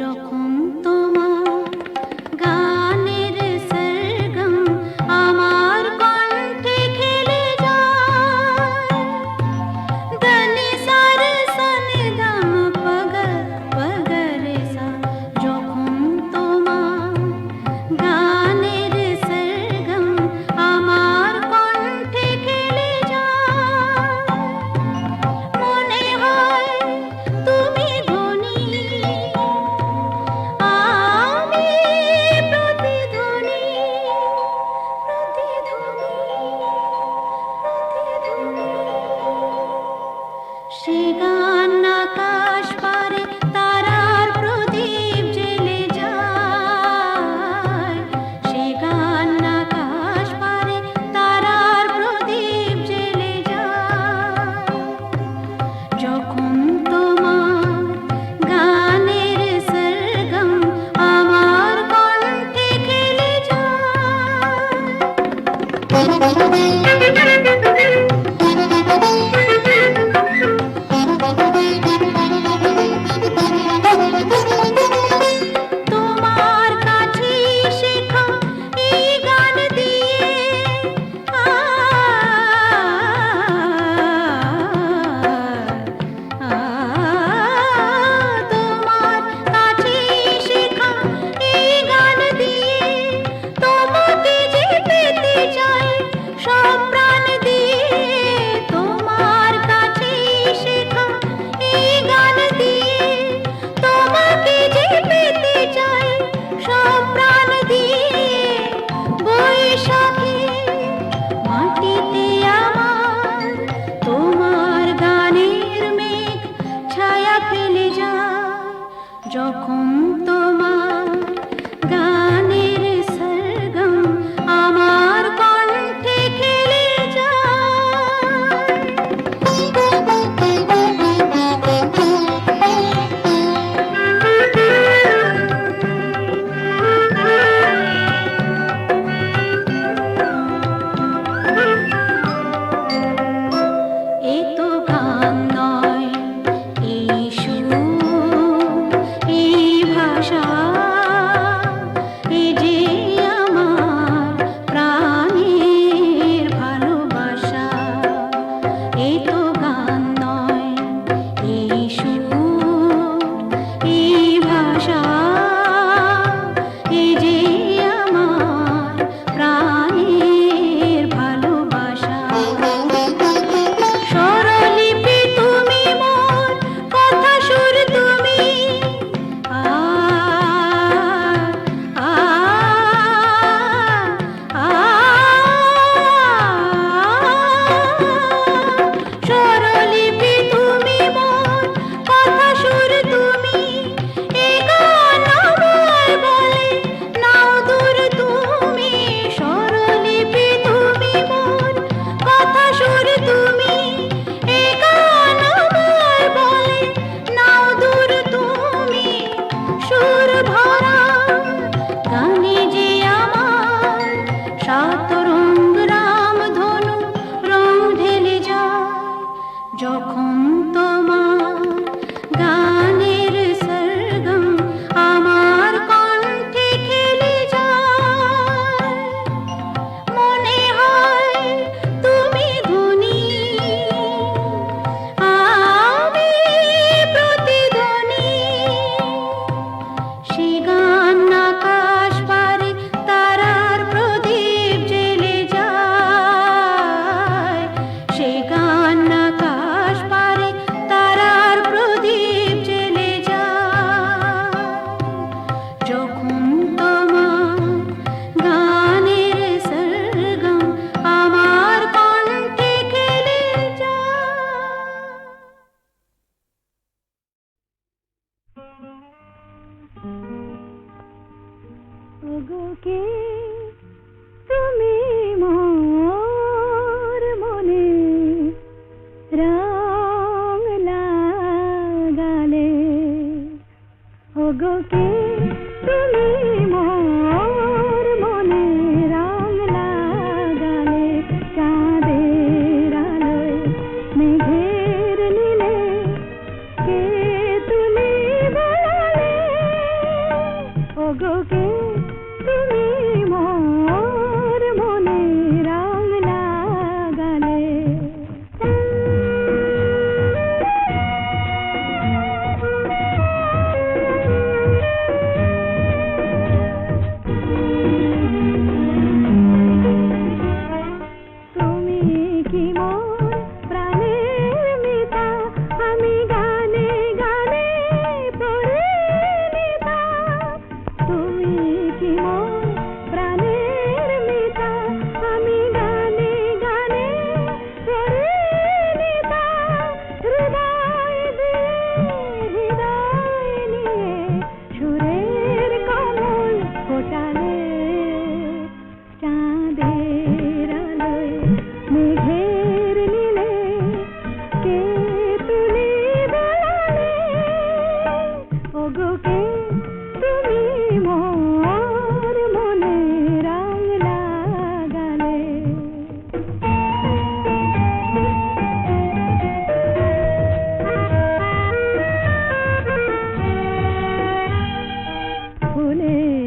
যখন Chega.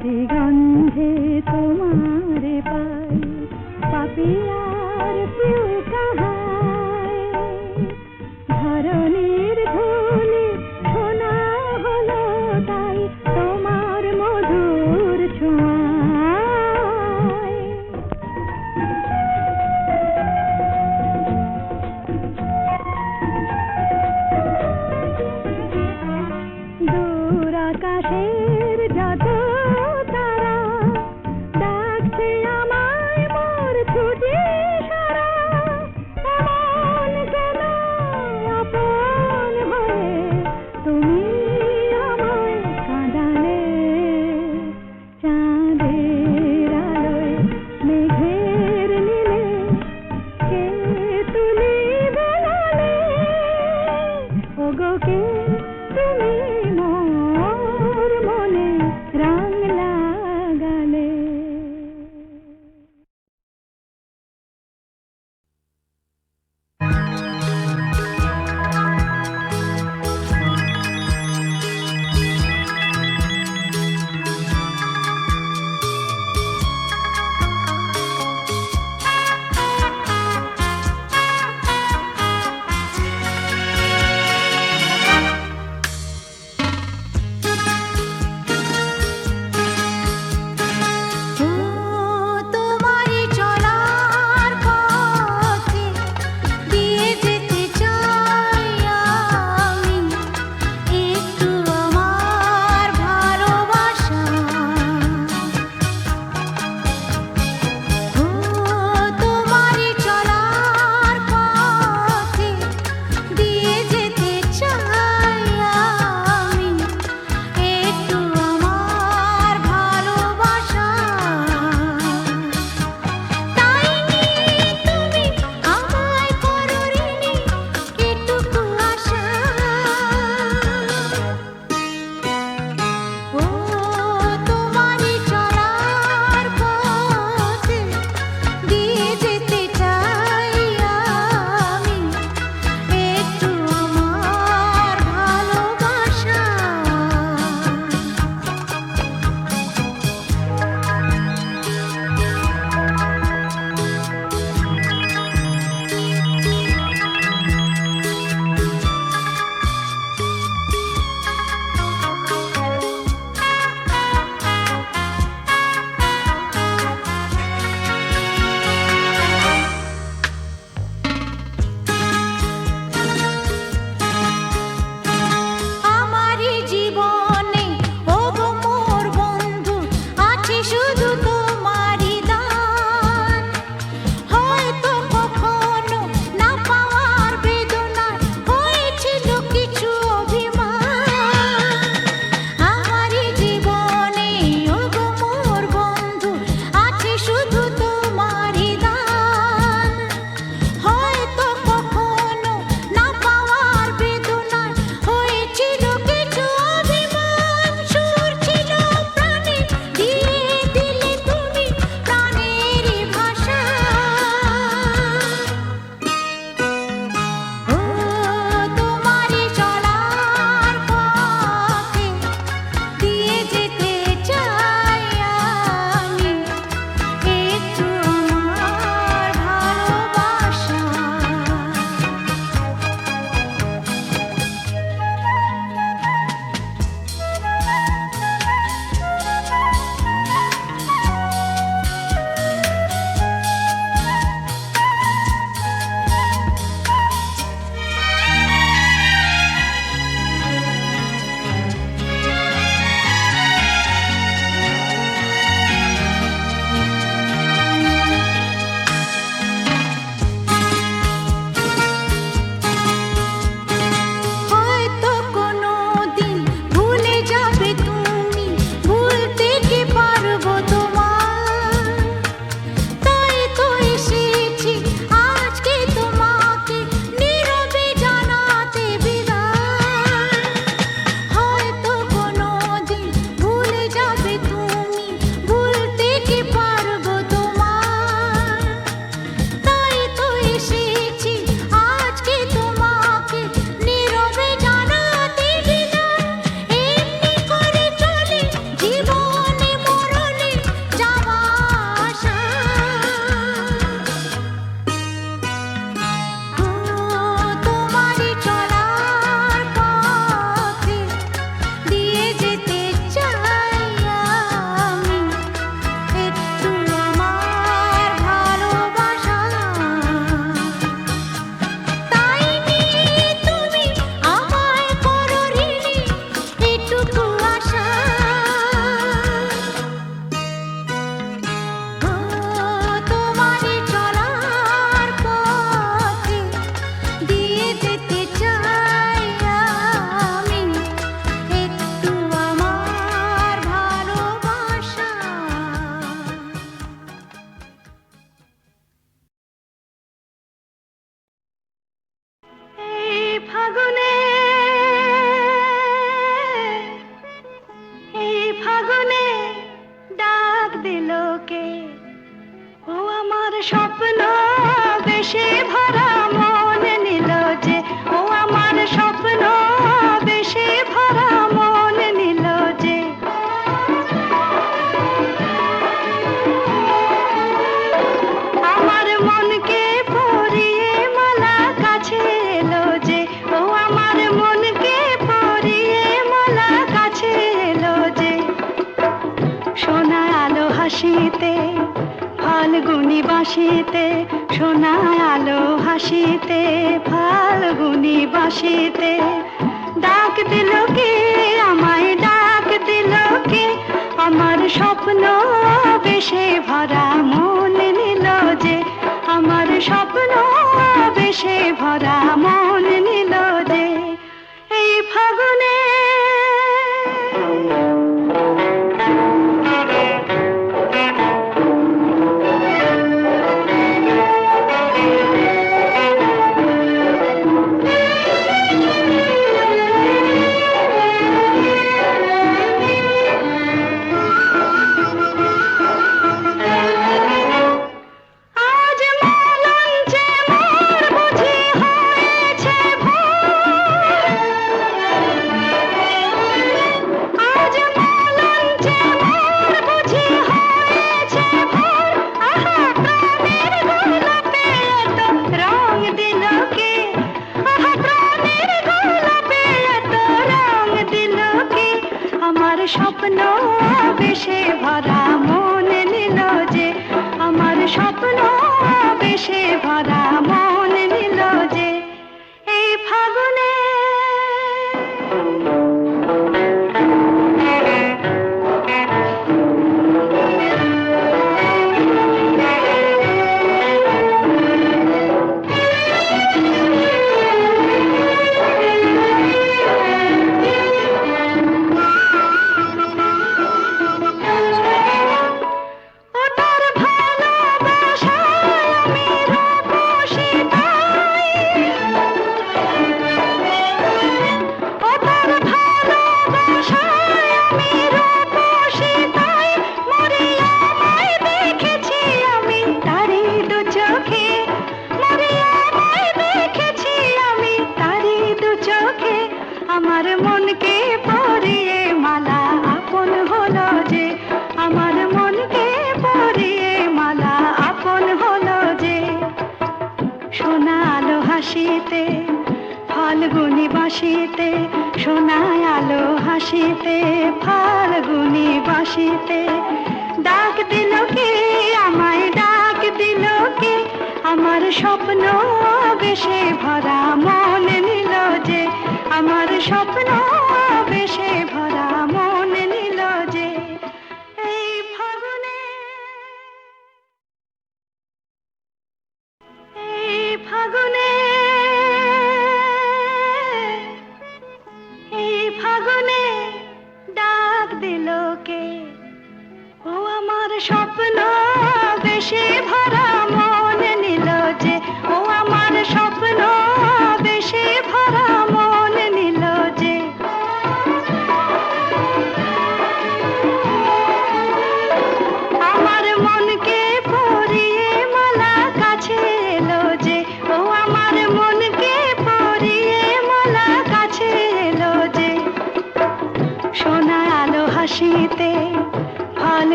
গন্ধে তোমারে পাই পাপিয়া ফাল্গুনি বাসিতে সোনা আলো হাসিতে, ফাল্গুনি বাসিতে। ডাক দিল কে? আমায় ডাক দিল কে? আমার স্বপ্ন বেশে ভরা মন নিল যে, আমার স্বপ্ন বেশে ভরা মন নিল ভরা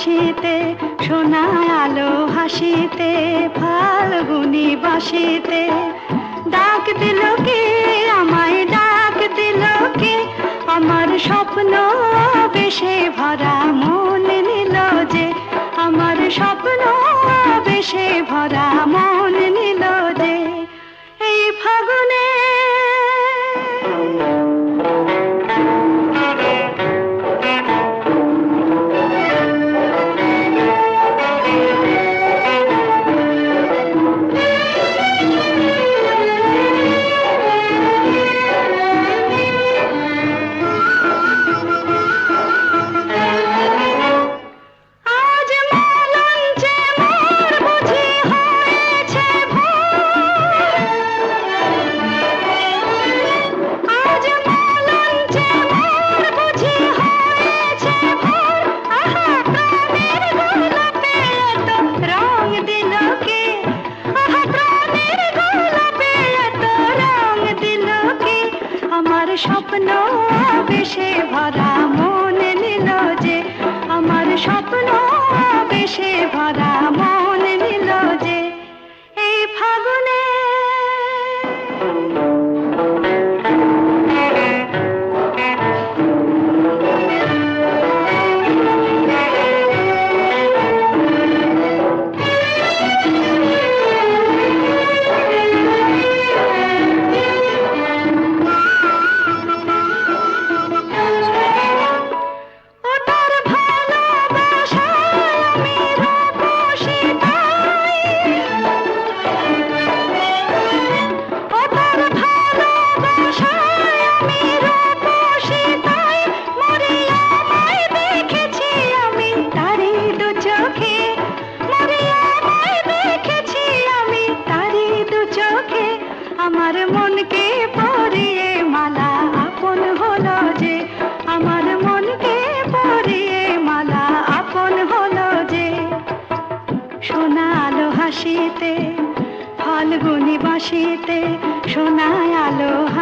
হাসিতে সোনা আলো হাসিতে, ফালগুনি বাসিতে। ডাক দিল কে? আমায় ডাক দিল কে? আমার স্বপ্ন বেশে ভরা মন নিল যে, আমার স্বপ্ন বেশে ভরা মন নিল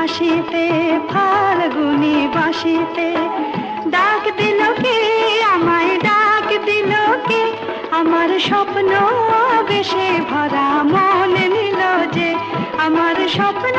হাসিতে ফাল্গুনি বাসিতে। ডাক দিল কে? আমায় ডাক দিল কে? আমার স্বপ্ন বেশে ভরা মন নিল যে, আমার স্বপ্ন